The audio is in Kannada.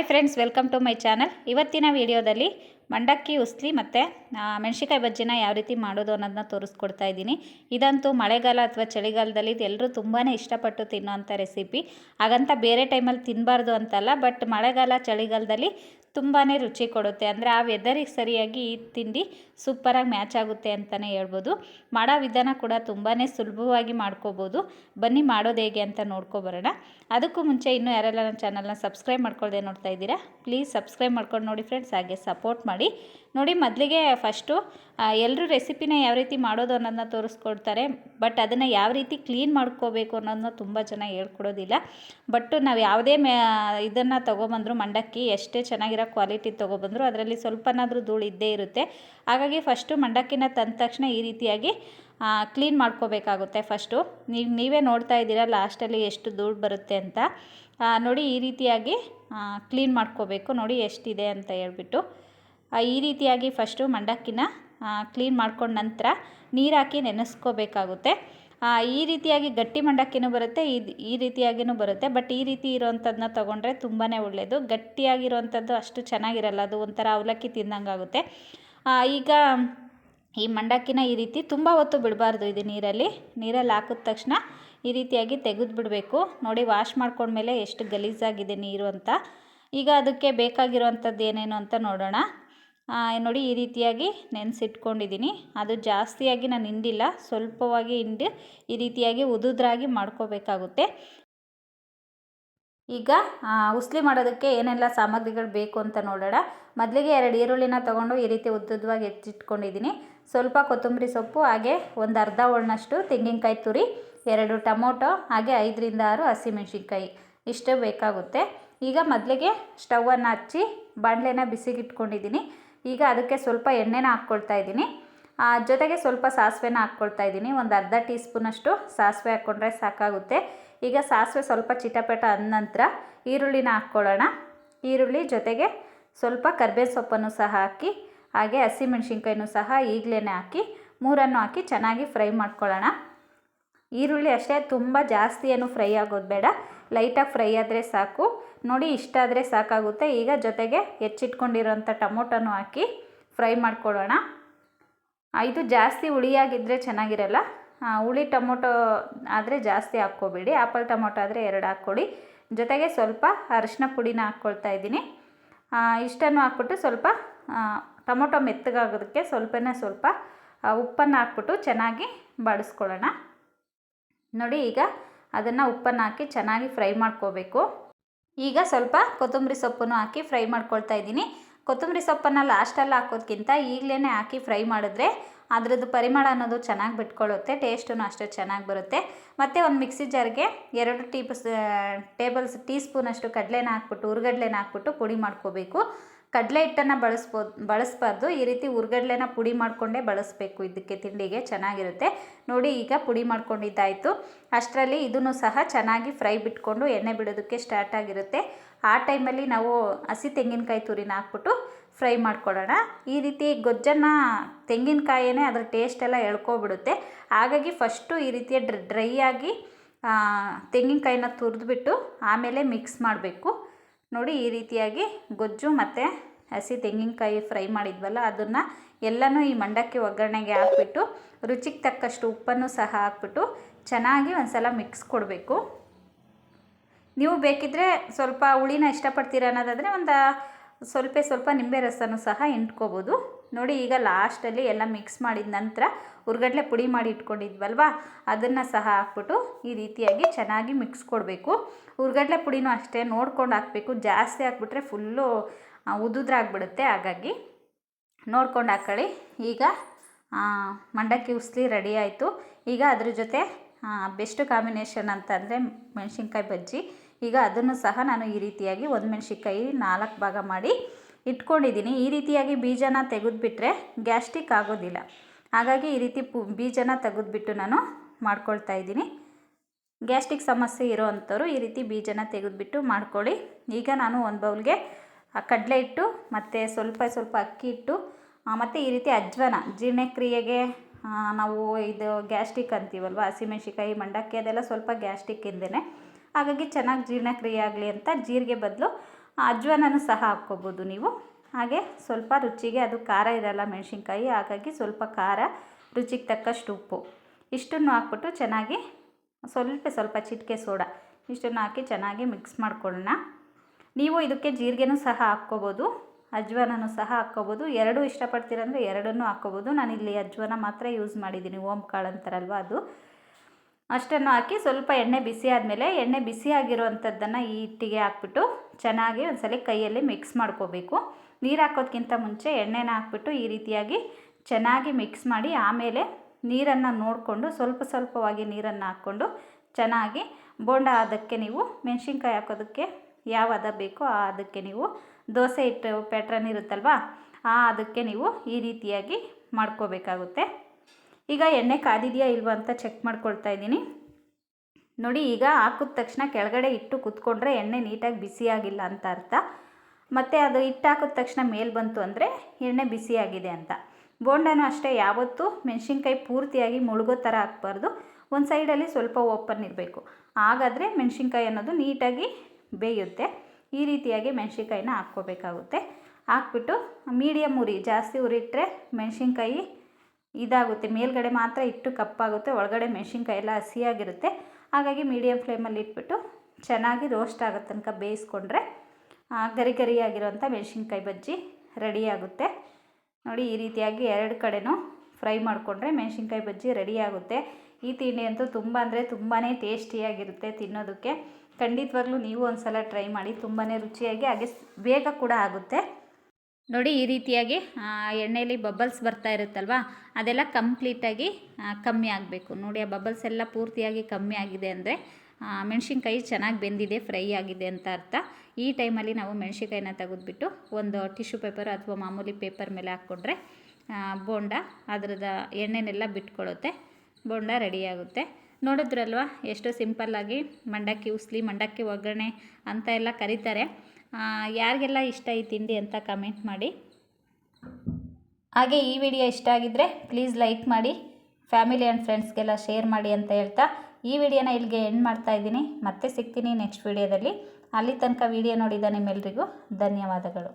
Hi friends welcome to my channel ಇವತ್ತಿನ ವಿಡಿಯೋದಲ್ಲಿ ಮಂಡಕ್ಕಿ, ಉಸ್ಲಿ ಮತ್ತು ಮೆಣಸಿಕಾಯಿ ಬಜ್ಜಿನ ಯಾವ ರೀತಿ ಮಾಡೋದು ಅನ್ನೋದನ್ನ ತೋರಿಸ್ಕೊಡ್ತಾ ಇದ್ದೀನಿ. ಇದಂತೂ ಮಳೆಗಾಲ ಅಥವಾ ಚಳಿಗಾಲದಲ್ಲಿ ಎಲ್ಲರೂ ತುಂಬಾ ಇಷ್ಟಪಟ್ಟು ತಿನ್ನೋವಂಥ ರೆಸಿಪಿ. ಹಾಗಂತ ಬೇರೆ ಟೈಮಲ್ಲಿ ತಿನ್ನಬಾರ್ದು ಅಂತಲ್ಲ, ಬಟ್ ಮಳೆಗಾಲ, ಚಳಿಗಾಲದಲ್ಲಿ ತುಂಬಾ ರುಚಿ ಕೊಡುತ್ತೆ. ಅಂದರೆ ಆ ವೆದರಿಗೆ ಸರಿಯಾಗಿ ಈ ತಿಂಡಿ ಸೂಪರಾಗಿ ಮ್ಯಾಚ್ ಆಗುತ್ತೆ ಅಂತಲೇ ಹೇಳ್ಬೋದು. ಮಾಡೋ ವಿಧಾನ ಕೂಡ ತುಂಬಾ ಸುಲಭವಾಗಿ ಮಾಡ್ಕೋಬೋದು. ಬನ್ನಿ ಮಾಡೋದು ಹೇಗೆ ಅಂತ ನೋಡ್ಕೊಬರೋಣ ಅದಕ್ಕೂ ಮುಂಚೆ ಇನ್ನೂ ಯಾರೆಲ್ಲ ನನ್ನ ಚಾನಲ್ನ ಸಬ್ಸ್ಕ್ರೈಬ್ ಮಾಡ್ಕೊಳ್ದೆ ನೋಡ್ತಾ ಇದ್ದೀರಾ ಪ್ಲೀಸ್ ಸಬ್ಸ್ಕ್ರೈಬ್ ಮಾಡ್ಕೊಂಡು ನೋಡಿ ಫ್ರೆಂಡ್ಸ್ ಹಾಗೆ ಸಪೋರ್ಟ್ ಮಾಡಿ. ನೋಡಿ, ಮೊದಲಿಗೆ ಫಸ್ಟು ಎಲ್ಲರೂ ರೆಸಿಪಿನ ಯಾವ ರೀತಿ ಮಾಡೋದು ಅನ್ನೋದನ್ನ ತೋರಿಸ್ಕೊಡ್ತಾರೆ. ಬಟ್ ಅದನ್ನು ಯಾವ ರೀತಿ ಕ್ಲೀನ್ ಮಾಡ್ಕೋಬೇಕು ಅನ್ನೋದನ್ನ ತುಂಬ ಜನ ಹೇಳ್ಕೊಡೋದಿಲ್ಲ. ಬಟ್ ನಾವು ಯಾವುದೇ ಮೇ, ಇದನ್ನು ತೊಗೊಬಂದ್ರು, ಮಂಡಕ್ಕಿ ಎಷ್ಟೇ ಚೆನ್ನಾಗಿರೋ ಕ್ವಾಲಿಟಿ ತೊಗೊಬಂದ್ರು, ಅದರಲ್ಲಿ ಸ್ವಲ್ಪನಾದರೂ ಧೂಳು ಇದ್ದೇ ಇರುತ್ತೆ. ಹಾಗಾಗಿ ಫಸ್ಟು ಮಂಡಕ್ಕಿನ ತಂದ ತಕ್ಷಣ ಈ ರೀತಿಯಾಗಿ ಕ್ಲೀನ್ ಮಾಡ್ಕೋಬೇಕಾಗುತ್ತೆ ಫಸ್ಟು ನೀವು, ನೀವೇ ನೋಡ್ತಾ ಇದ್ದೀರಾ ಲಾಸ್ಟಲ್ಲಿ ಎಷ್ಟು ಧೂಳು ಬರುತ್ತೆ ಅಂತ. ನೋಡಿ, ಈ ರೀತಿಯಾಗಿ ಕ್ಲೀನ್ ಮಾಡ್ಕೋಬೇಕು. ನೋಡಿ, ಎಷ್ಟಿದೆ ಅಂತ ಹೇಳ್ಬಿಟ್ಟು. ಈ ರೀತಿಯಾಗಿ ಫಸ್ಟು ಮಂಡಕ್ಕಿನ ಕ್ಲೀನ್ ಮಾಡ್ಕೊಂಡ ನಂತರ ನೀರು ಹಾಕಿ ನೆನೆಸ್ಕೋಬೇಕಾಗುತ್ತೆ. ಈ ರೀತಿಯಾಗಿ ಗಟ್ಟಿ ಮಂಡಕ್ಕಿನೂ ಬರುತ್ತೆ ಇದು ಈ ರೀತಿಯಾಗಿಯೂ ಬರುತ್ತೆ. ಬಟ್ ಈ ರೀತಿ ಇರೋವಂಥದ್ದನ್ನ ತೊಗೊಂಡ್ರೆ ತುಂಬಾ ಒಳ್ಳೆಯದು ಗಟ್ಟಿಯಾಗಿರೋವಂಥದ್ದು ಅಷ್ಟು ಚೆನ್ನಾಗಿರಲ್ಲ, ಅದು ಒಂಥರ ಅವಲಕ್ಕಿ ತಿಂದಂಗಾಗುತ್ತೆ. ಈಗ ಈ ಮಂಡಕ್ಕಿನ ಈ ರೀತಿ ತುಂಬ ಹೊತ್ತು ಬಿಡಬಾರ್ದು ಇದು ನೀರಲ್ಲಿ. ನೀರಲ್ಲಿ ಹಾಕಿದ ತಕ್ಷಣ ಈ ರೀತಿಯಾಗಿ ತೆಗೆದು ಬಿಡಬೇಕು. ನೋಡಿ ವಾಶ್ ಮಾಡ್ಕೊಂಡ್ಮೇಲೆ ಎಷ್ಟು ಗಲೀಜಾಗಿದೆ ನೀರು ಅಂತ. ಈಗ ಅದಕ್ಕೆ ಬೇಕಾಗಿರುವಂಥದ್ದು ಏನೇನು ಅಂತ ನೋಡೋಣ. ನೋಡಿ ಈ ರೀತಿಯಾಗಿ ನೆನೆಸಿಟ್ಕೊಂಡಿದ್ದೀನಿ. ಅದು ಜಾಸ್ತಿಯಾಗಿ ನಾನು ಹಿಂಡಿಲ್ಲ, ಸ್ವಲ್ಪವಾಗಿ ಹಿಂಡಿ ಈ ರೀತಿಯಾಗಿ ಉದುದ್ರಾಗಿ ಮಾಡ್ಕೋಬೇಕಾಗುತ್ತೆ. ಈಗ ಉಸ್ಲಿ ಮಾಡೋದಕ್ಕೆ ಏನೆಲ್ಲ ಸಾಮಗ್ರಿಗಳು ಬೇಕು ಅಂತ ನೋಡೋಣ. ಮೊದಲಿಗೆ ಎರಡು ಈರುಳ್ಳಿನ ತೊಗೊಂಡು ಈ ರೀತಿ ಉದ್ದುದ್ವಾಗಿ ಹೆಚ್ಚಿಟ್ಕೊಂಡಿದ್ದೀನಿ. ಸ್ವಲ್ಪ ಕೊತ್ತಂಬರಿ ಸೊಪ್ಪು, ಹಾಗೆ ಒಂದು ಅರ್ಧ ಹೋಳ್ನಷ್ಟು ತೆಂಗಿನಕಾಯಿ ತುರಿ, ಎರಡು ಟೊಮೊಟೊ, ಹಾಗೆ ಐದರಿಂದ ಆರು ಹಸಿಮೆಣ್ಸಿನ್ಕಾಯಿ. ಇಷ್ಟು ಬೇಕಾಗುತ್ತೆ. ಈಗ ಮೊದಲಿಗೆ ಸ್ಟವನ್ನು ಹಚ್ಚಿ, ಬಾಣಲೆನ ಬಿಸಿಗಿಟ್ಕೊಂಡಿದ್ದೀನಿ ಈಗ ಅದಕ್ಕೆ ಸ್ವಲ್ಪ ಎಣ್ಣೆನ ಹಾಕ್ಕೊಳ್ತಾ ಇದ್ದೀನಿ. ಜೊತೆಗೆ ಸ್ವಲ್ಪ ಸಾಸಿವೆನ ಹಾಕ್ಕೊಳ್ತಾ ಇದ್ದೀನಿ. ಒಂದು ಅರ್ಧ ಟೀ ಸ್ಪೂನಷ್ಟು ಸಾಸಿವೆ ಹಾಕ್ಕೊಂಡ್ರೆ ಸಾಕಾಗುತ್ತೆ. ಈಗ ಸಾಸಿವೆ ಸ್ವಲ್ಪ ಚಿಟಪಟ ಅಂದ ನಂತರ ಈರುಳ್ಳಿನ ಹಾಕ್ಕೊಳ್ಳೋಣ. ಈರುಳ್ಳಿ ಜೊತೆಗೆ ಸ್ವಲ್ಪ ಕರ್ಬೇವು ಸೊಪ್ಪನ್ನು ಸಹ ಹಾಕಿ, ಹಾಗೆ ಹಸಿಮೆಣ್ಸಿನ್ಕಾಯಿನೂ ಸಹ ಈಗಲೇ ಹಾಕಿ, ಮೂರನ್ನು ಹಾಕಿ ಚೆನ್ನಾಗಿ ಫ್ರೈ ಮಾಡ್ಕೊಳ್ಳೋಣ. ಈರುಳ್ಳಿ ಅಷ್ಟೇ, ತುಂಬ ಜಾಸ್ತಿ ಏನು ಫ್ರೈ ಆಗೋದು ಬೇಡ. ಲೈಟಾಗಿ ಫ್ರೈ ಆದರೆ ಸಾಕು. ನೋಡಿ, ಇಷ್ಟ ಆದರೆ ಸಾಕಾಗುತ್ತೆ. ಈಗ ಜೊತೆಗೆ ಹೆಚ್ಚಿಟ್ಕೊಂಡಿರೋಂಥ ಟೊಮೊಟೊನೂ ಹಾಕಿ ಫ್ರೈ ಮಾಡ್ಕೊಳ್ಳೋಣ ಇದು ಜಾಸ್ತಿ ಹುಳಿಯಾಗಿದ್ದರೆ ಚೆನ್ನಾಗಿರಲ್ಲ. ಹುಳಿ ಟೊಮೊಟೊ ಆದರೆ ಜಾಸ್ತಿ ಹಾಕ್ಕೋಬೇಡಿ. ಆಪಲ್ ಟೊಮೊಟೊ ಆದರೆ ಎರಡು ಹಾಕ್ಕೊಡಿ. ಜೊತೆಗೆ ಸ್ವಲ್ಪ ಅರಿಶಿನ ಪುಡಿನ ಹಾಕ್ಕೊಳ್ತಾ ಇದ್ದೀನಿ. ಇಷ್ಟನ್ನು ಹಾಕ್ಬಿಟ್ಟು ಸ್ವಲ್ಪ ಟೊಮೊಟೊ ಮೆತ್ತಗಾಗೋದಕ್ಕೆ ಸ್ವಲ್ಪನೇ ಸ್ವಲ್ಪ ಉಪ್ಪನ್ನು ಹಾಕ್ಬಿಟ್ಟು ಚೆನ್ನಾಗಿ ಬಾಡಿಸ್ಕೊಳ್ಳೋಣ. ನೋಡಿ, ಈಗ ಅದನ್ನು ಉಪ್ಪನ್ನು ಹಾಕಿ ಚೆನ್ನಾಗಿ ಫ್ರೈ ಮಾಡ್ಕೋಬೇಕು. ಈಗ ಸ್ವಲ್ಪ ಕೊತ್ತಂಬರಿ ಸೊಪ್ಪನ್ನು ಹಾಕಿ ಫ್ರೈ ಮಾಡ್ಕೊಳ್ತಾ ಇದ್ದೀನಿ. ಕೊತ್ತಂಬರಿ ಸೊಪ್ಪನ್ನು ಲಾಸ್ಟಲ್ಲಿ ಹಾಕೋದ್ಕಿಂತ ಈಗಲೇ ಹಾಕಿ ಫ್ರೈ ಮಾಡಿದ್ರೆ ಅದರದ್ದು ಪರಿಮಳ ಅನ್ನೋದು ಚೆನ್ನಾಗಿ ಬಿಟ್ಕೊಳ್ಳುತ್ತೆ ಟೇಸ್ಟೂ ಅಷ್ಟೇ ಚೆನ್ನಾಗಿ ಬರುತ್ತೆ. ಮತ್ತು ಒಂದು ಮಿಕ್ಸಿ ಜಾರ್ಗೆ ಎರಡು ಟೀ ಟೇಬಲ್ಸ್ ಟೀ ಸ್ಪೂನಷ್ಟು ಕಡಲೆನ ಹಾಕ್ಬಿಟ್ಟು ಹುರ್ಗಡ್ಲೆನ ಹಾಕ್ಬಿಟ್ಟು ಪುಡಿ ಮಾಡ್ಕೋಬೇಕು. ಕಡಲೆ ಹಿಟ್ಟನ್ನು ಬಳಸ್ಬೋದು, ಬಳಸಬಾರ್ದು. ಈ ರೀತಿ ಹುರ್ಗಡ್ಲೆನ ಪುಡಿ ಮಾಡಿಕೊಂಡೇ ಬಳಸಬೇಕು ಇದಕ್ಕೆ ತಿಂಡಿಗೆ. ಚೆನ್ನಾಗಿರುತ್ತೆ. ನೋಡಿ, ಈಗ ಪುಡಿ ಮಾಡ್ಕೊಂಡಿದ್ದಾಯಿತು. ಅಷ್ಟರಲ್ಲಿ ಇದನ್ನು ಸಹ ಚೆನ್ನಾಗಿ ಫ್ರೈ ಬಿಟ್ಕೊಂಡು ಎಣ್ಣೆ ಬಿಡೋದಕ್ಕೆ ಸ್ಟಾರ್ಟ್ ಆಗಿರುತ್ತೆ. ಆ ಟೈಮಲ್ಲಿ ನಾವು ಹಸಿ ತೆಂಗಿನಕಾಯಿ ತುರಿನ ಹಾಕ್ಬಿಟ್ಟು ಫ್ರೈ ಮಾಡ್ಕೊಡೋಣ ಈ ರೀತಿ ಗೊಜ್ಜನ್ನ, ತೆಂಗಿನಕಾಯಿನೇ ಅದರ ಟೇಸ್ಟ್ ಎಲ್ಲ ಎಳ್ಕೊಬಿಡುತ್ತೆ. ಹಾಗಾಗಿ ಫಸ್ಟು ಈ ರೀತಿಯ ಡ್ರೈ ಆಗಿ ತೆಂಗಿನಕಾಯಿನ ತುರಿದ್ಬಿಟ್ಟು ಆಮೇಲೆ ಮಿಕ್ಸ್ ಮಾಡಬೇಕು. ನೋಡಿ ಈ ರೀತಿಯಾಗಿ ಗೊಜ್ಜು ಮತ್ತು ಹಸಿ ತೆಂಗಿನಕಾಯಿ ಫ್ರೈ ಮಾಡಿದ್ವಲ್ಲ, ಅದನ್ನು ಎಲ್ಲನೂ ಈ ಮಂಡಕ್ಕಿ ಒಗ್ಗರಣೆಗೆ ಹಾಕ್ಬಿಟ್ಟು, ರುಚಿಗೆ ತಕ್ಕಷ್ಟು ಉಪ್ಪನ್ನು ಸಹ ಹಾಕ್ಬಿಟ್ಟು ಚೆನ್ನಾಗಿ ಒಂದು ಸಲ ಮಿಕ್ಸ್ ಕೊಡಬೇಕು. ನೀವು ಬೇಕಿದ್ದರೆ ಸ್ವಲ್ಪ ಹುಳಿನ ಇಷ್ಟಪಡ್ತೀರ ಅನ್ನೋದಾದರೆ ಒಂದು ಸ್ವಲ್ಪ ಸ್ವಲ್ಪ ನಿಂಬೆ ರಸನೂ ಸಹ ಇಂಟ್ಕೋಬೋದು ನೋಡಿ ಈಗ ಲಾಸ್ಟಲ್ಲಿ ಎಲ್ಲ ಮಿಕ್ಸ್ ಮಾಡಿದ ನಂತರ ಉರ್ಗಡ್ಲೆ ಪುಡಿ ಮಾಡಿ ಇಟ್ಕೊಂಡಿದ್ವಲ್ವ? ಅದನ್ನು ಸಹ ಹಾಕ್ಬಿಟ್ಟು ಈ ರೀತಿಯಾಗಿ ಚೆನ್ನಾಗಿ ಮಿಕ್ಸ್ ಕೊಡಬೇಕು. ಉರ್ಗಡ್ಲೆ ಪುಡಿನೂ ಅಷ್ಟೇ ನೋಡ್ಕೊಂಡು ಹಾಕಬೇಕು. ಜಾಸ್ತಿ ಹಾಕ್ಬಿಟ್ರೆ ಫುಲ್ಲು ಉದುದ್ರಾಗ್ಬಿಡುತ್ತೆ. ಹಾಗಾಗಿ ನೋಡ್ಕೊಂಡು ಹಾಕ್ಕೊಳ್ಳಿ ಈಗ ಮಂಡಕ್ಕಿ ಉಸ್ಲಿ ರೆಡಿ ಆಯಿತು. ಈಗ ಅದ್ರ ಜೊತೆ ಬೆಸ್ಟ್ ಕಾಂಬಿನೇಷನ್ ಅಂತಂದರೆ ಮೆಣಸಿನ್ಕಾಯಿ ಬಜ್ಜಿ. ಈಗ ಅದನ್ನು ಸಹ ನಾನು ಈ ರೀತಿಯಾಗಿ ಒಂದು ಮೆಣಸಿನ್ಕಾಯಿ ನಾಲ್ಕು ಭಾಗ ಮಾಡಿ ಇಟ್ಕೊಂಡಿದ್ದೀನಿ. ಈ ರೀತಿಯಾಗಿ ಬೀಜನ ತೆಗೆದುಬಿಟ್ರೆ ಗ್ಯಾಸ್ಟ್ರಿಕ್ ಆಗೋದಿಲ್ಲ. ಹಾಗಾಗಿ ಈ ರೀತಿ ಪು, ಬೀಜನ ತೆಗೆದುಬಿಟ್ಟು ನಾನು ಮಾಡ್ಕೊಳ್ತಾ ಇದ್ದೀನಿ. ಗ್ಯಾಸ್ಟ್ರಿಕ್ ಸಮಸ್ಯೆ ಇರೋ ಅಂಥವ್ರು ಈ ರೀತಿ ಬೀಜನ ತೆಗೆದುಬಿಟ್ಟು ಮಾಡ್ಕೊಳ್ಳಿ. ಈಗ ನಾನು ಒಂದು ಬೌಲ್ಗೆ ಕಡಲೆ ಇಟ್ಟು ಮತ್ತು ಸ್ವಲ್ಪ ಸ್ವಲ್ಪ ಅಕ್ಕಿ ಇಟ್ಟು ಮತ್ತು ಈ ರೀತಿ ಅಜ್ವನ, ಜೀರ್ಣಕ್ರಿಯೆಗೆ ನಾವು ಇದು ಗ್ಯಾಸ್ಟ್ರಿಕ್ ಅಂತೀವಲ್ವ ಹಸಿಮೆಣ್ಸಿಕಾಯಿ ಮಂಡಕ್ಕಿ ಅದೆಲ್ಲ ಸ್ವಲ್ಪ ಗ್ಯಾಸ್ಟ್ರಿಕ್ ಇಂದೇ ಹಾಗಾಗಿ ಚೆನ್ನಾಗಿ ಜೀರ್ಣಕ್ರಿಯೆ ಆಗಲಿ ಅಂತ ಜೀರಿಗೆ ಬದಲು ಅಜ್ವಾನನೂ ಸಹ ಹಾಕ್ಕೋಬೋದು ನೀವು. ಹಾಗೆ ಸ್ವಲ್ಪ ರುಚಿಗೆ ಅದು ಖಾರ ಇರಲ್ಲ ಮೆಣಸಿನ್ಕಾಯಿ, ಹಾಗಾಗಿ ಸ್ವಲ್ಪ ಖಾರ, ರುಚಿಗೆ ತಕ್ಕಷ್ಟು ಉಪ್ಪು. ಇಷ್ಟನ್ನು ಹಾಕ್ಬಿಟ್ಟು ಚೆನ್ನಾಗಿ ಸ್ವಲ್ಪ ಸ್ವಲ್ಪ ಚಿಟಿಕೆ ಸೋಡಾ ಇಷ್ಟನ್ನು ಹಾಕಿ ಚೆನ್ನಾಗಿ ಮಿಕ್ಸ್ ಮಾಡ್ಕೊಳ್ಳೋಣ. ನೀವು ಇದಕ್ಕೆ ಜೀರಿಗೆನೂ ಸಹ ಹಾಕ್ಕೋಬೋದು, ಅಜ್ವಾನನೂ ಸಹ ಹಾಕ್ಕೋಬೋದು. ಎರಡೂ ಇಷ್ಟಪಡ್ತೀರಂದರೆ ಎರಡನ್ನೂ ಹಾಕ್ಕೋಬೋದು. ನಾನಿಲ್ಲಿ ಅಜ್ವಾನ ಮಾತ್ರ ಯೂಸ್ ಮಾಡಿದ್ದೀನಿ. ಓಮ್ ಕಾಳು ಅಂತಾರಲ್ವ ಅದು. ಅಷ್ಟನ್ನು ಹಾಕಿ ಸ್ವಲ್ಪ ಎಣ್ಣೆ ಬಿಸಿ ಆದಮೇಲೆ ಎಣ್ಣೆ ಬಿಸಿ ಆಗಿರುವಂಥದ್ದನ್ನು ಈ ಹಿಟ್ಟಿಗೆ ಹಾಕ್ಬಿಟ್ಟು ಚೆನ್ನಾಗಿ ಒಂದ್ಸಲ ಕೈಯಲ್ಲಿ ಮಿಕ್ಸ್ ಮಾಡ್ಕೋಬೇಕು. ನೀರು ಹಾಕೋದಕ್ಕಿಂತ ಮುಂಚೆ ಎಣ್ಣೆನ ಹಾಕ್ಬಿಟ್ಟು ಈ ರೀತಿಯಾಗಿ ಚೆನ್ನಾಗಿ ಮಿಕ್ಸ್ ಮಾಡಿ ಆಮೇಲೆ ನೀರನ್ನು ನೋಡಿಕೊಂಡು ಸ್ವಲ್ಪ ಸ್ವಲ್ಪವಾಗಿ ನೀರನ್ನು ಹಾಕ್ಕೊಂಡು ಚೆನ್ನಾಗಿ ಬೋಂಡ ಅದಕ್ಕೆ ನೀವು ಮೆಣಸಿನ್ಕಾಯಿ ಹಾಕೋದಕ್ಕೆ ಯಾವ ಹದ ಬೇಕೋ ಆ ಅದಕ್ಕೆ ನೀವು ದೋಸೆ ಹಿಟ್ಟು ಪ್ಯಾಟ್ರನ್ ಇರುತ್ತಲ್ವ, ಆ ಅದಕ್ಕೆ ನೀವು ಈ ರೀತಿಯಾಗಿ ಮಾಡ್ಕೋಬೇಕಾಗುತ್ತೆ. ಈಗ ಎಣ್ಣೆ ಕಾದಿದೆಯಾ ಇಲ್ವ ಅಂತ ಚೆಕ್ ಮಾಡ್ಕೊಳ್ತಾ ಇದ್ದೀನಿ. ನೋಡಿ, ಈಗ ಹಾಕಿದ ತಕ್ಷಣ ಕೆಳಗಡೆ ಇಟ್ಟು ಕುತ್ಕೊಂಡ್ರೆ ಎಣ್ಣೆ ನೀಟಾಗಿ ಬಿಸಿಯಾಗಿಲ್ಲ ಅಂತ ಅರ್ಥ. ಮತ್ತು ಅದು ಹಿಟ್ಟು ಹಾಕಿದ ತಕ್ಷಣ ಮೇಲೆ ಬಂತು ಅಂದರೆ ಎಣ್ಣೆ ಬಿಸಿಯಾಗಿದೆ ಅಂತ. ಬೋಂಡನೂ ಅಷ್ಟೇ, ಯಾವತ್ತೂ ಮೆಣಸಿನ್ಕಾಯಿ ಪೂರ್ತಿಯಾಗಿ ಮುಳುಗೋ ಥರ ಹಾಕ್ಬಾರ್ದು ಒಂದು ಸೈಡಲ್ಲಿ ಸ್ವಲ್ಪ ಓಪನ್ ಇರಬೇಕು. ಹಾಗಾದರೆ ಮೆಣಸಿನ್ಕಾಯಿ ಅನ್ನೋದು ನೀಟಾಗಿ ಬೇಯುತ್ತೆ. ಈ ರೀತಿಯಾಗಿ ಮೆಣಸಿನ್ಕಾಯಿನ ಹಾಕ್ಕೋಬೇಕಾಗುತ್ತೆ. ಹಾಕ್ಬಿಟ್ಟು ಮೀಡಿಯಮ್ ಉರಿ, ಜಾಸ್ತಿ ಉರಿ ಇಟ್ಟರೆ ಮೆಣಸಿನ್ಕಾಯಿ ಇದಾಗುತ್ತೆ. ಮೇಲ್ಗಡೆ ಮಾತ್ರ ಇಟ್ಟು ಕಪ್ಪಾಗುತ್ತೆ. ಒಳಗಡೆ ಮೆಣಸಿನ್ಕಾಯಿ ಎಲ್ಲ ಹಸಿಯಾಗಿರುತ್ತೆ. ಹಾಗಾಗಿ ಮೀಡಿಯಮ್ ಫ್ಲೇಮಲ್ಲಿ ಇಟ್ಬಿಟ್ಟು ಚೆನ್ನಾಗಿ ರೋಸ್ಟ್ ಆಗೋ ತನಕ ಬೇಯಿಸ್ಕೊಂಡ್ರೆ ಗರಿ ಗರಿಯಾಗಿರುವಂಥ ಮೆಣಸಿನ್ಕಾಯಿ ಬಜ್ಜಿ ರೆಡಿಯಾಗುತ್ತೆ ನೋಡಿ, ಈ ರೀತಿಯಾಗಿ ಎರಡು ಕಡೆನೂ ಫ್ರೈ ಮಾಡಿಕೊಂಡ್ರೆ ಮೆಣಸಿನ್ಕಾಯಿ ಬಜ್ಜಿ ರೆಡಿಯಾಗುತ್ತೆ ಈ ತಿಂಡಿ ಅಂತೂ ತುಂಬ ಅಂದರೆ ತುಂಬಾ ಟೇಸ್ಟಿಯಾಗಿರುತ್ತೆ ತಿನ್ನೋದಕ್ಕೆ. ಖಂಡಿತವಾಗ್ಲೂ ನೀವು ಒಂದು ಸಲ ಟ್ರೈ ಮಾಡಿ ತುಂಬಾ ರುಚಿಯಾಗಿ, ಹಾಗೆ ಬೇಗ ಕೂಡ ಆಗುತ್ತೆ. ನೋಡಿ ಈ ರೀತಿಯಾಗಿ ಎಣ್ಣೆಯಲ್ಲಿ ಬಬಲ್ಸ್ ಬರ್ತಾ ಇರುತ್ತಲ್ವ? ಅದೆಲ್ಲ ಕಂಪ್ಲೀಟಾಗಿ ಕಮ್ಮಿ ಆಗಬೇಕು. ನೋಡಿ, ಆ ಬಬಲ್ಸ್ ಎಲ್ಲ ಪೂರ್ತಿಯಾಗಿ ಕಮ್ಮಿ ಆಗಿದೆ ಅಂದರೆ ಮೆಣಸಿನ್ಕಾಯಿ ಚೆನ್ನಾಗಿ ಬೆಂದಿದೆ ಫ್ರೈ ಆಗಿದೆ ಅಂತ ಅರ್ಥ. ಈ ಟೈಮಲ್ಲಿ ನಾವು ಮೆಣಸಿನ್ಕಾಯಿನ ತೆಗೆದುಬಿಟ್ಟು ಒಂದು ಟಿಶ್ಯೂ ಪೇಪರ್ ಅಥವಾ ಮಾಮೂಲಿ ಪೇಪರ್ ಮೇಲೆ ಹಾಕ್ಕೊಂಡ್ರೆ ಬೋಂಡ ಅದರದ ಎಣ್ಣೆನೆಲ್ಲ ಬಿಟ್ಕೊಳ್ಳುತ್ತೆ. ಬೋಂಡ ರೆಡಿಯಾಗುತ್ತೆ ನೋಡಿದ್ರಲ್ವ? ಎಷ್ಟು ಸಿಂಪಲ್ಲಾಗಿ ಮಂಡಕ್ಕಿ, ಉಸ್ಲಿ, ಮಂಡಕ್ಕಿ ಒಗ್ಗರಣೆ ಅಂತ ಎಲ್ಲ ಕರೀತಾರೆ. ಯಾರಿಗೆಲ್ಲ ಇಷ್ಟ ಈ ತಿಂಡಿ ಅಂತ ಕಮೆಂಟ್ ಮಾಡಿ. ಹಾಗೆ ಈ ವಿಡಿಯೋ ಇಷ್ಟ ಆಗಿದ್ದರೆ ಪ್ಲೀಸ್ ಲೈಕ್ ಮಾಡಿ ಫ್ಯಾಮಿಲಿ ಆ್ಯಂಡ್ ಫ್ರೆಂಡ್ಸ್ಗೆಲ್ಲ ಶೇರ್ ಮಾಡಿ ಅಂತ ಹೇಳ್ತಾ, ಈ ವಿಡಿಯೋನ ಇಲ್ಲಿಗೆ ಎಂಡ್ ಮಾಡ್ತಾ ಇದ್ದೀನಿ. ಮತ್ತೆ ಸಿಗ್ತೀನಿ ನೆಕ್ಸ್ಟ್ ವಿಡಿಯೋದಲ್ಲಿ ಅಲ್ಲಿ ತನಕ ವಿಡಿಯೋ ನೋಡಿದ ನಿಮ್ಮೆಲ್ರಿಗೂ ಧನ್ಯವಾದಗಳು.